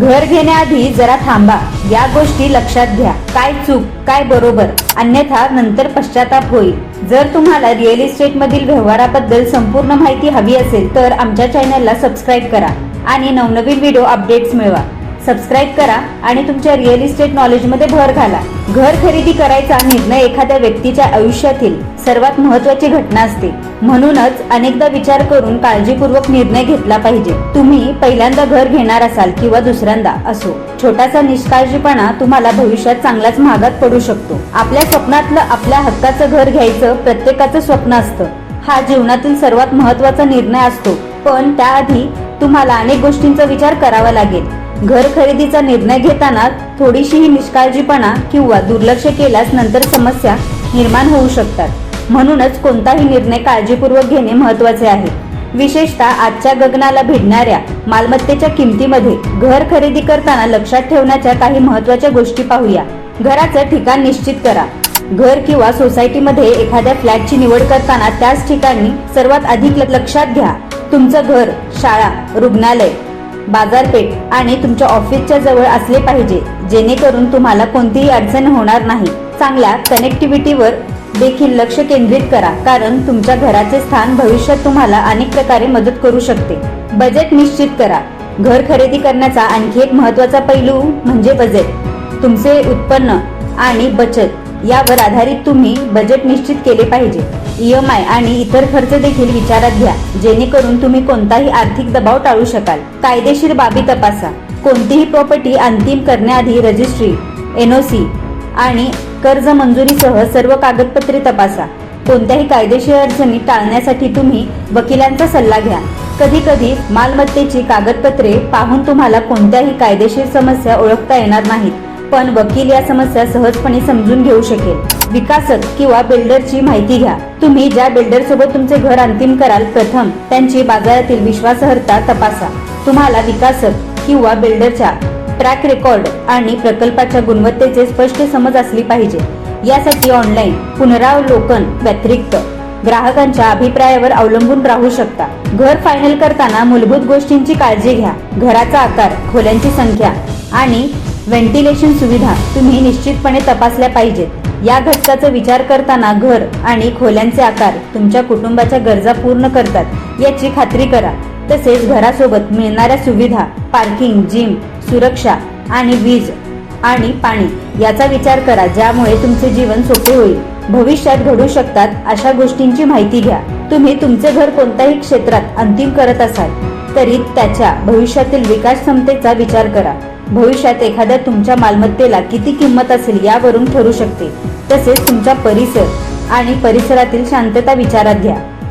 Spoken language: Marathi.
घर घेण्याआधी जरा थांबा. या गोष्टी लक्षात घ्या. काय चूक काय बरोबर अन्यथा नंतर पश्चाताप होईल. जर तुम्हाला रिअल इस्टेट मधील व्यवहाराबद्दल संपूर्ण माहिती हवी असेल तर आमच्या चॅनलला सबस्क्राईब करा आणि नवनवीन व्हिडिओ अपडेट्स मिळवा. सबस्क्राईब करा आणि तुमच्या रिअल इस्टेट नॉलेजमध्ये भर घाला. घर खरेदी करायचा निर्णय एखाद्या व्यक्तीच्या आयुष्यातील सर्वात महत्वाची घटना असते. म्हणूनच अनेकदा विचार करून काळजीपूर्वक निर्णय घेतला पाहिजे. तुम्ही पहिल्यांदा घर घेणार असाल किंवा दुसऱ्यांदा असो. छोटासा निष्काळजीपणा तुम्हाला भविष्यात चांगलाच महागात पडू शकतो. आपल्या स्वप्नातलं आपल्या हक्काचं घर घ्यायचं प्रत्येकाचं स्वप्न असतं. हा जीवनातील सर्वात महत्त्वाचा निर्णय असतो. पण त्याआधी तुम्हाला अनेक गोष्टींचा विचार करावा लागेल. घर खरेदीचा निर्णय घेताना थोडीशीही निष्काळजीपणा किंवा दुर्लक्ष केल्यास नंतर समस्या निर्माण होऊ शकतात. म्हणूनच कोणताही निर्णय काळजीपूर्वक घेणे महत्त्वाचे आहे. विशेषतः आजच्या गगनाला भिडणाऱ्या मालमत्तेच्या किमतीमध्ये घर खरेदी करताना लक्षात ठेवण्याच्या काही महत्त्वाच्या गोष्टी पाहूया. घराचं ठिकाण निश्चित करा. घर किंवा सोसायटीमध्ये एखाद्या फ्लॅटची निवड करताना त्याच ठिकाणी सर्वात अधिक लक्षात घ्या. तुमचं घर शाळा रुग्णालय बाजारपेठ आणि तुमच्या ऑफिसच्या जवळ असले पाहिजे जेणेकरून तुम्हाला कोणतीही अडचण होणार नाही. चांगल्या कनेक्टिव्हिटीवर देखील लक्ष केंद्रित करा कारण तुमच्या घराचे स्थान भविष्यात तुम्हाला अनेक प्रकारे मदत करू शकते. बजेट निश्चित करा. घर खरेदी करण्याचा आणखी एक महत्त्वाचा पैलू म्हणजे बजेट. तुमचे उत्पन्न आणि बचत यावर आधारित तुम्ही बजेट निश्चित केले पाहिजे. ईएमआय आणि इतर खर्च देखील विचारात घ्या जेणेकरून तुम्ही कोणताही आर्थिक दबाव टाळू शकाल. कायदेशीर बाबी तपासा. कोणतीही प्रॉपर्टी अंतिम करण्याआधी रजिस्ट्री एनओसी आणि कर्ज मंजुरीसह सर्व कागदपत्रे तपासा. कोणत्याही कायदेशीर अडचणी टाळण्यासाठी तुम्ही वकिलांचा सल्ला घ्या. कधी कधी मालमत्तेची कागदपत्रे पाहून तुम्हाला कोणत्याही कायदेशीर समस्या ओळखता येणार नाहीत पण वकील या समस्या सहजपणे समजून घेऊ शकेल. विकासक किंवा बिल्डरची माहिती घ्या. तुम्ही ज्या बिल्डर सोबत तुमचे घर अंतिम कराल प्रथम त्यांची बाजारातील विश्वासार्हता तपासा. तुम्हाला विकासक किंवा बिल्डरच्या ट्रॅक रेकॉर्ड आणि प्रकल्पाच्या गुणवत्तेचे स्पष्ट समज असली पाहिजे. यासाठी ऑनलाईन पुनरावलोकन व्यतिरिक्त ग्राहकांच्या अभिप्रायावर अवलंबून राहू शकता. घर फायनल करताना मूलभूत गोष्टींची काळजी घ्या. घराचा आकार खोल्यांची संख्या आणि व्हेंटिलेशन सुविधा तुम्ही निश्चितपणे तपासल्या पाहिजेत. या घटकाचा विचार करताना घर आणि खोल्यांचे आकार तुमच्या कुटुंबाच्या गरजा पूर्ण करतात याची खात्री करा. तसेच घरासोबत मिळणाऱ्या सुविधा पार्किंग जिम सुरक्षा आणि वीज आणि पाणी याचा विचार करा ज्यामुळे तुमचे जीवन सोपे होईल. भविष्यात घडू शकतात अशा गोष्टींची माहिती घ्या. तुम्ही तुमचे घर कोणत्याही क्षेत्रात अंतिम करत असाल तरी त्याच्या भविष्यातील विकास क्षमतेचा विचार करा. भविष्यात एखाद्या तुमच्या मालमत्तेला किती किंमत असेल यावरून ठरू शकते. तसेच तुमचा परिसर आणि परिसरातील शांतता विचारात घ्या.